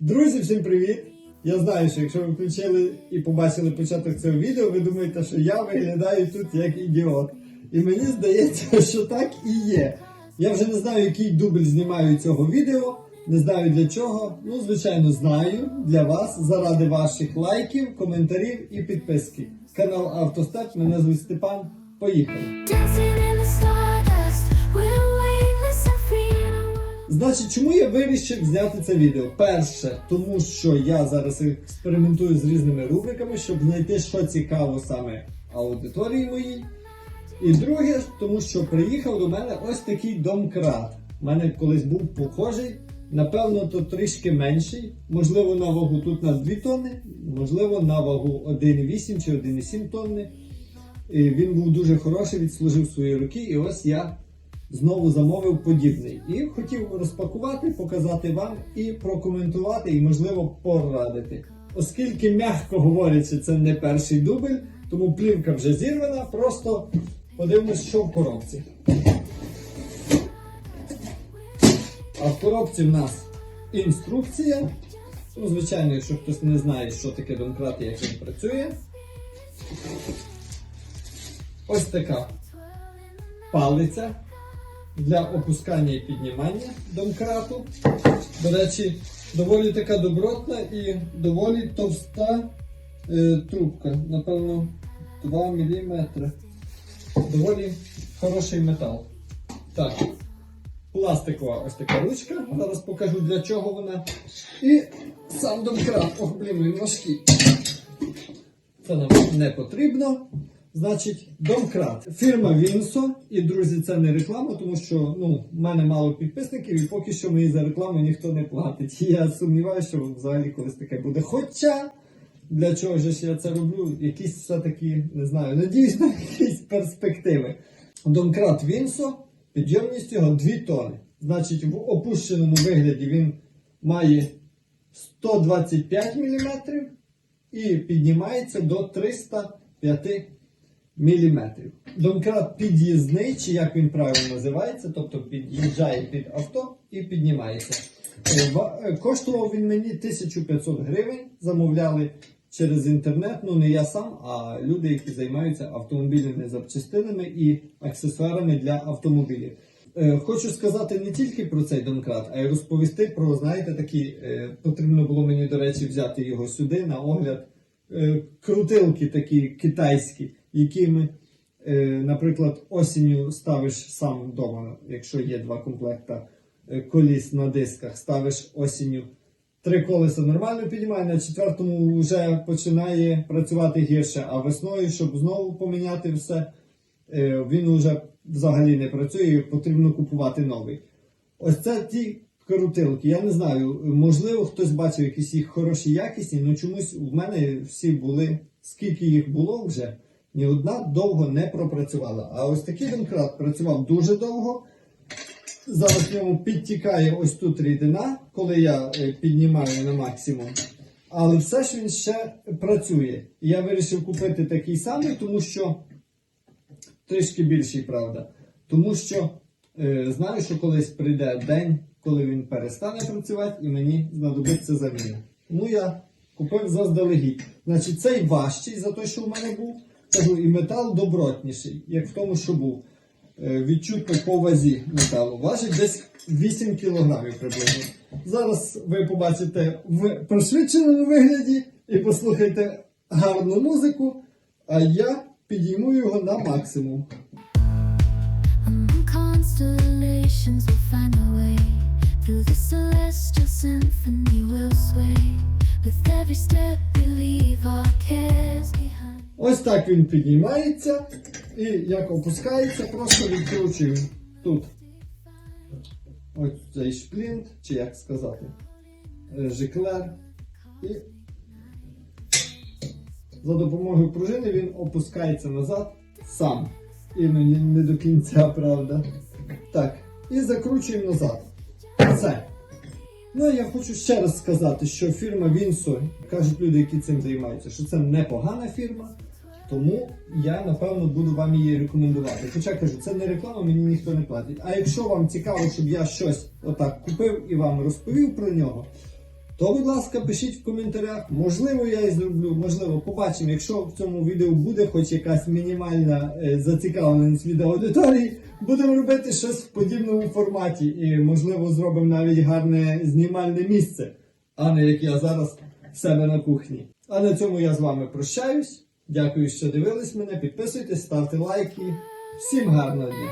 Друзі, всім привіт! Я знаю, що якщо ви включили і побачили початок цього відео, ви думаєте, що я виглядаю тут як ідіот. І мені здається, що так і є. Я вже не знаю, який дубль знімаю цього відео, не знаю для чого. Ну, звичайно, знаю для вас, заради ваших лайків, коментарів і підписки. Канал Автостеп, мене звуть Степан. Поїхали! Значить, чому я вирішив зняти це відео? Перше, тому що я зараз експериментую з різними рубриками, щоб знайти, що цікаво саме аудиторії моїй. І друге, тому що приїхав до мене ось такий домкрат. У мене колись був похожий, напевно, то трішки менший. Можливо, на вагу тут на 2 тонни, можливо, на вагу 1,8 чи 1,7 тонни. І він був дуже хороший, відслужив свої роки, і ось я знову замовив подібний. І хотів розпакувати, показати вам і прокоментувати, і, можливо, порадити. Оскільки, м'яко говорячи, це не перший дубль, тому плівка вже зірвана, просто подивимось, що в коробці. А в коробці в нас інструкція. Ну, звичайно, якщо хтось не знає, що таке домкрат і як він працює. Ось така палиця для опускання і піднімання домкрату. До речі, доволі така добротна і доволі товста е, трубка. Напевно, 2 мм. Доволі хороший метал. Так, пластикова ось така ручка. Зараз покажу для чого вона. І сам домкрат. Ох, блін, він важкий. Це нам не потрібно. Значить, домкрат. Фірма Вінсо. І, друзі, це не реклама, тому що ну, в мене мало підписників, і поки що мені за рекламу ніхто не платить. І я сумніваюся, що взагалі колись таке буде. Хоча, для чого ж я це роблю? Якісь все-таки, не знаю, надіюсь на якісь перспективи. Домкрат Вінсо, підйомність його 2 тони. Значить, в опущеному вигляді він має 125 мм і піднімається до 305 мм. Домкрат під'їзний, чи як він правильно називається, тобто під'їжджає під авто і піднімається. Е, е, Коштував він мені 1500 гривень, замовляли через інтернет, ну не я сам, а люди, які займаються автомобільними запчастинами і аксесуарами для автомобілів. Е, Хочу сказати не тільки про цей домкрат, а й розповісти про, знаєте, такі, потрібно було мені, до речі, взяти його сюди на огляд. Крутилки такі китайські, якими, е, наприклад, осінню ставиш сам вдома, якщо є два комплекта е, коліс на дисках, ставиш осінню. Три колеса нормально піднімає, на четвертому вже починає працювати гірше, а весною, щоб знову поміняти все, е, він вже взагалі не працює, і потрібно купувати новий. Ось це ті крутилки. Я не знаю, можливо, хтось бачив якісь їх хороші, якісні, але чомусь в мене всі були, скільки їх було вже, ні одна довго не пропрацювала. А ось такий домкрат працював дуже довго. Зараз в ньому підтікає ось тут рідина, коли я е, піднімаю на максимум. Але все ж він ще працює. Я вирішив купити такий самий, тому що трішки більший, правда. Тому що е, знаю, що колись прийде день, коли він перестане працювати, і мені знадобиться заміна. Тому я купив заздалегідь. Значить, цей важчий за те, що в мене був. Кажу, і метал добротніший, як в тому, що був. Е, відчутно по вазі металу. Важить десь 8 кг приблизно. Зараз ви побачите в пришвидшеному вигляді і послухайте гарну музику, а я підійму його на максимум. With every step, we leave our cares behind. Ось так він піднімається і як опускається, просто відкручую тут. Ось цей шплінт, чи як сказати, е, жиклер. І за допомогою пружини він опускається назад сам. Іноді не до кінця, правда. Так, і закручуємо назад. Все. Ну, я хочу ще раз сказати, що фірма Вінсо, кажуть люди, які цим займаються, що це непогана фірма, тому я напевно буду вам її рекомендувати. Хоча кажу, це не реклама, мені ніхто не платить. А якщо вам цікаво, щоб я щось отак купив і вам розповів про нього, то, будь ласка, пишіть в коментарях. Можливо, я і зроблю, можливо, побачимо. Якщо в цьому відео буде хоч якась мінімальна е, зацікавленість від аудиторії, будемо робити щось в подібному форматі. І, можливо, зробимо навіть гарне знімальне місце, а не як я зараз в себе на кухні. А на цьому я з вами прощаюсь. Дякую, що дивились мене. Підписуйтесь, ставте лайки. Всім гарного дня!